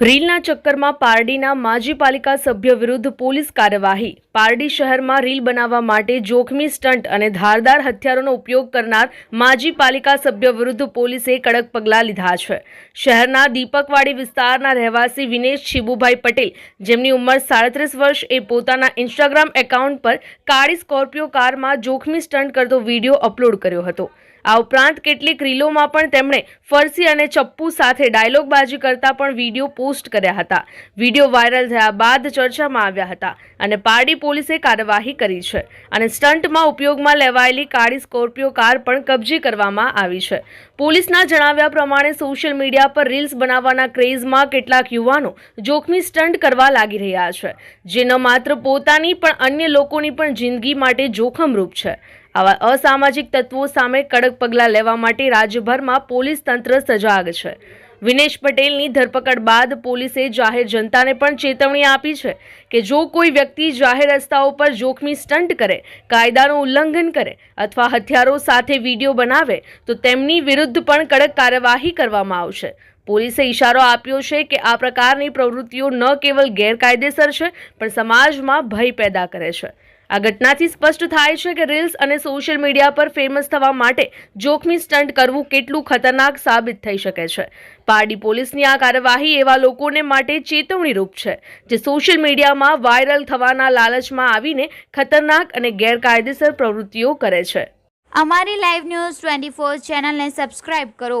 રીલના ચક્કરમાં પારડીના માજી પાલિકા સભ્ય વિરુદ્ધ પોલીસ કાર્યવાહી. પારડી શહેરમાં રીલ બનાવવા માટે જોખમી સ્ટન્ટ અને ધારદાર હથિયારોનો ઉપયોગ કરનાર માજી પાલિકા સભ્ય વિરુદ્ધ પોલીસે કડક પગલાં લીધા છે. શહેરના દીપકવાડી વિસ્તારના રહેવાસી વિનેશ શિબુભાઈ પટેલ, જેમની ઉંમર સાડત્રીસ વર્ષ, એ પોતાના ઇન્સ્ટાગ્રામ એકાઉન્ટ પર કાળી સ્કોર્પિયો કારમાં જોખમી સ્ટન્ટ કરતો વીડિયો અપલોડ કર્યો હતો. આ ઉપરાંત કેટલીક રીલોમાં પણ તેમણે ફરસી અને ચપ્પુ સાથે ડાયલોગબાજી કરતા પણ વીડિયો પોસ્ટ કર્યા હતા. વીડિયો વાયરલ થયા બાદ ચર્ચામાં આવ્યા હતા અને પારડી પોલીસે કાર્યવાહી કરી છે અને સ્ટન્ટમાં ઉપયોગમાં લેવાયેલી કાળી સ્કોર્પિયો કાર પણ કબજે કરવામાં આવી છે. પોલીસના જણાવ્યા પ્રમાણે સોશિયલ મીડિયા પર રીલ્સ બનાવવાના ક્રેઝમાં કેટલાક યુવાનો જોખમી સ્ટન્ટ કરવા લાગી રહ્યા છે, જે ન માત્ર પોતાની પણ અન્ય લોકોની પણ જિંદગી માટે જોખમરૂપ છે. આવા અસામાજિક તત્વો સામે કડક પગલાં લેવા માટે રાજ્યભરમાં પોલીસ તંત્ર સજાગ છે. વિનેશ પટેલની ધરપકડ બાદ પોલીસે જાહેર જનતાને પણ ચેતવણી આપી છે કે જો કોઈ વ્યક્તિ જાહેર રસ્તાઓ પર જોખમી સ્ટન્ટ કરે, કાયદાનું ઉલ્લંઘન કરે અથવા હથિયારો સાથે વીડિયો બનાવે, તો તેમની વિરુદ્ધ પણ કડક કાર્યવાહી કરવામાં આવશે. પોલીસે ઇશારો આપ્યો છે કે આ પ્રકારની પ્રવૃત્તિઓ ન કેવલ ગેરકાયદેસર છે, પણ સમાજમાં ભય પેદા કરે છે. આ ઘટનાથી સ્પષ્ટ થાય છે કે રીલ્સ અને સોશિયલ મીડિયા પર ફેમસ થવા માટે જોખમી સ્ટન્ટ કરવું કેટલું ખતરનાક સાબિત થઈ શકે છે. પારડી પોલીસની આ કાર્યવાહી એવા લોકોને માટે ચેતવણીરૂપ છે, જે સોશિયલ મીડિયામાં વાયરલ થવાના લાલચમાં આવીને ખતરનાક અને ગેરકાયદેસર પ્રવૃત્તિઓ કરે છે. અમારી લાઈવ ન્યૂઝ ટ્વેન્ટી ફોર ચેનલને સબસ્ક્રાઇબ કરો.